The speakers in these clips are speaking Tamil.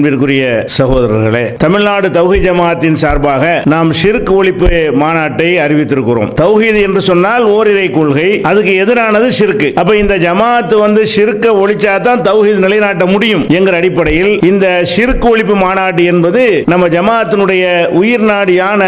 அன்பிற்குரிய சகோதரர்களே தமிழ்நாடு தௌஹி ஜமாத்தின் சார்பாக நாம் ஷிர்க் ஒழிப்பு மாநாட்டை அறிவித்திருக்கிறோம். தௌஹீது என்று சொன்னால் ஓரிரை கொள்கை அதுக்கு எதிரானது ஷிர்க் அப்ப இந்த ஜமாத் வந்து ஷிர்க்க ஒழிச்சா தான் தௌஹீத் நிலைநாட்ட முடியும் என்கிற அடிப்படையில் இந்த ஷிர்க் ஒழிப்பு மாநாடு என்பது நம்ம ஜமாத்தினுடைய உயிர் நாடியான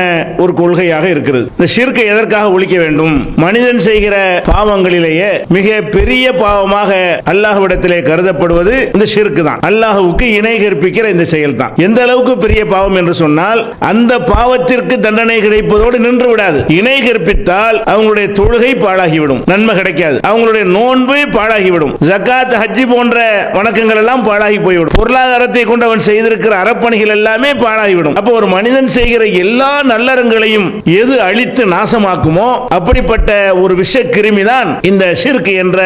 ஒரு கொள்கையாக இருக்கிறது. இந்த ஷிர்க்கை எதற்காக ஒழிக்க வேண்டும்? மனிதன் செய்கிற பாவங்களிலேயே மிக பெரிய பாவமாக அல்லாஹ்விடத்திலே கருதப்படுவது இந்த ஷிர்க்கு தான் அல்லாஹுக்கு இணை கற்பிக்கிற இந்த செயல் தான் எந்த அளவுக்கு பெரிய பாவம் என்று சொன்னால் அந்த பாவத்திற்கு தண்டனை கிடைப்பதோடு நின்று விடாது. இணை கற்பித்தால் அவங்களுடைய தொழுகை பாழாகிவிடும். நன்மை கிடைக்காது. அவங்களுடைய நோன்பு பாழாகிவிடும். ஜக்காத் ஹஜ்ஜி போன்ற வணக்கங்கள் எல்லாம் பாழாகி போய்விடும். பொருளாதாரத்தை கொண்டு அவன் செய்திருக்கிற அறப்பணிகள் எல்லாமே பாழாகிவிடும். அப்போ ஒரு மனிதன் செய்கிற எல்லா நல்லறங்களையும் எது அழித்து நாசமாக்குமோ அப்படிப்பட்ட ஒரு விஷ கிருமி தான் இந்த ஷிர்க் என்ற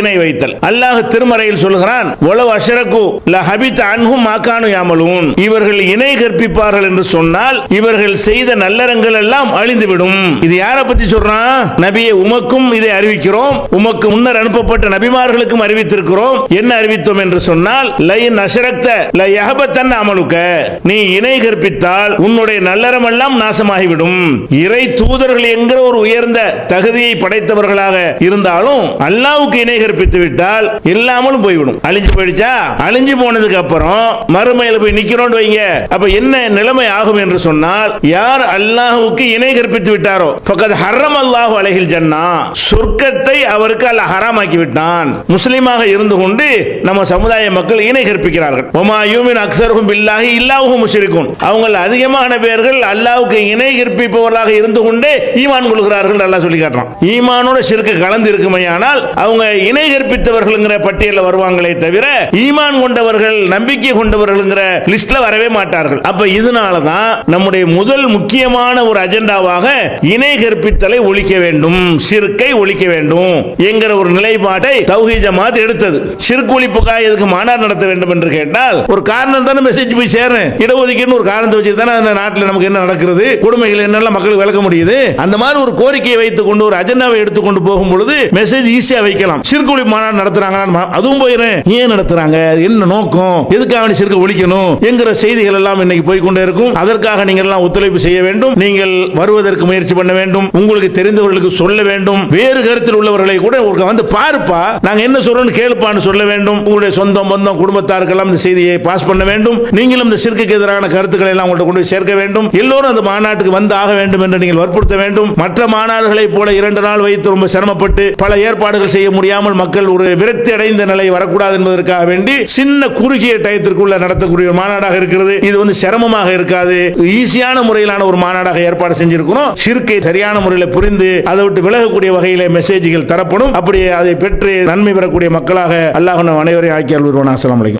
இணை வைத்தல். அல்லாஹ் திருமறையில் சொல்கிறான் உளவு அஷரகு ல ஹபித் அன்ஹும் மாக்கானு யாமலூன் இவர்கள் இணை கற்பிப்பார்கள் என்று சொன்னால் இவர்கள் செய்த நல்லறங்கள் எல்லாம் அழிந்துவிடும். இது யாரை பத்தி சொல்றான்? நபியை உமக்கும் இதை அறிவிக்கிறோம். உமக்கு முன்னர் அனுப்பப்பட்ட நபிமார்களுக்கும் அறிவித்திருக்கிறோம். என்ன அறிவித்தோம் என்று சொன்னால் லைன் அஷரக்த ல யஹபத்தன் அமலுக்க. நீ இணை கற்பித்தால் உன்னுடைய நல்லறம் எல்லாம் நாசமாகிவிடும். இறை தூதர்கள் என்கிற ஒரு உயர்ந்த தகுதியை படைத்தவர்களாக இருந்தாலும் அல்லாவுக்கு இணை கற்பித்து விட்டால் இல்லாமலும் போய்விடும். அழிஞ்சு போயிடுச்சா? அழிஞ்சு போனதுக்கு அப்புறம் மறுமையில போய் நிக்கிறோம் வைங்க. அப்ப என்ன நிலைமை ஆகும் என்று சொன்னால் யார் அல்லாஹுக்கு இணை கற்பித்து விட்டாரோ பக்கத்து ஹரம் அல்லாஹு அழகில் ஜன்னா சொர்க்கத்தை அவருக்கு அல்ல ஹராமாக்கி விட்டான். முஸ்லீமாக இருந்து கொண்டு நம்ம சமுதாய மக்கள் இணை கற்பிக்கிறார்கள். ஒமா யூமின் அக்சருகும் பில்லாஹி இல்லாஹும் முஷ்ரிக்கும் அவங்க அதிகமான பேர்கள் அல்லாஹ்வுக்கு இணை கற்பிப்பவர்களாக இருந்து கொண்டே ஈமான் கொள்கிறார்கள் நல்லா சொல்லி காட்டுறான். ஈமானோட சிறுக்கு கலந்து இருக்குமையானால் அவங்க இணை கற்பித்தவர்கள்ங்கிற பட்டியலில் வருவாங்களே தவிர ஈமான் கொண்டவர்கள் நம்பிக்கை கொண்டவர்கள் கொண்டவர்கள்ங்கிற லிஸ்ட்ல வரவே மாட்டார்கள். அப்ப இதனால தான் நம்முடைய முதல் முக்கியமான ஒரு அஜெண்டாவாக இணை கற்பித்தலை ஒழிக்க வேண்டும் சிறுக்கை ஒழிக்க வேண்டும் என்கிற ஒரு நிலைப்பாட்டை தௌஹி ஜமாத் எடுத்தது. சிறுக்கு ஒழிப்புக்காக எதுக்கு மாநாடு நடத்த வேண்டும் என்று கேட்டால் ஒரு காரணம் தானே மெசேஜ் போய் சேரும். இடஒதுக்கீடுன்னு ஒரு காரணத்தை வச்சு தானே அந்த நாட்டில் நமக்கு என்ன நடக்கிறது? கொடுமைகள் என்னெல்லாம் மக்களுக்கு விளக்க முடியுது? அந்த மாதிரி ஒரு கோரிக்கையை வைத்துக் கொண்டு ஒரு அஜெண்டாவை எடுத்துக்கொண்டு போகும் பொழுது மெசேஜ் ஈஸியா வைக்கலாம். சிறுக்கு ஒழிப்பு மாநாடு நடத்துறாங்க அதுவும் போயிடும் ஏன் நடத்துறாங்க? என்ன நோக்கம்? எதுக்காக சிறுக்கு ஒழிக்கணும் என்கிற செய்திகள் எல்லாம் இன்னைக்கு போய் கொண்டே இருக்கும். அதற்காக நீங்கள் எல்லாம் ஒத்துழைப்பு செய்ய வேண்டும். நீங்கள் வருவதற்கு முயற்சி பண்ண வேண்டும். உங்களுக்கு தெரிந்தவர்களுக்கு சொல்ல வேண்டும். வேறு கருத்தில் உள்ளவர்களை கூட உங்களுக்கு வந்து பாருப்பா. நாங்க என்ன சொல்றோம்னு கேளுப்பான்னு சொல்ல வேண்டும். உங்களுடைய சொந்தம் பந்தம் குடும்பத்தாருக்கெல்லாம் இந்த செய்தியை பாஸ் பண்ண வேண்டும். நீங்களும் இந்த சிறுக்கு எதிரான கருத்துக்களை எல்லாம் உங்கள்கிட்ட கொண்டு சேர்க்க வேண்டும். எல்லோரும் அந்த மாநாட்டுக்கு வந்து ஆக வேண்டும் என்று நீங்கள் வற்புறுத்த வேண்டும். மற்ற மாநாடுகளைப் போல இரண்டு நாள் வைத்து ரொம்ப சிரமப்பட்டு பல ஏற்பாடுகள் செய்ய முடியாமல் மக்கள் ஒரு விரக்தி அடைந்த நிலை வரக்கூடாது என்பதற்காக வேண்டி சின்ன குறுகிய டயத்திற்குள்ள நடத்தக்கூடிய ஒரு மாநாடாக இருக்கிறது. இது வந்து சிரமமாக இருக்காது. ஈஸியான முறையிலான ஒரு மாநாடாக ஏற்பாடு செஞ்சிருக்கிறோம் சிறுக்கை சரியான முறையில் புரிந்து அதை விட்டு விலகக்கூடிய வகையில் மெசேஜ்கள் தரப்படும். அப்படி அதை பெற்று நன்மை பெறக்கூடிய மக்களாக அல்லாஹ் அனைவரையும் ஆக்கியால் அல்வருவான் அஸ்லாம் வலைக்கும்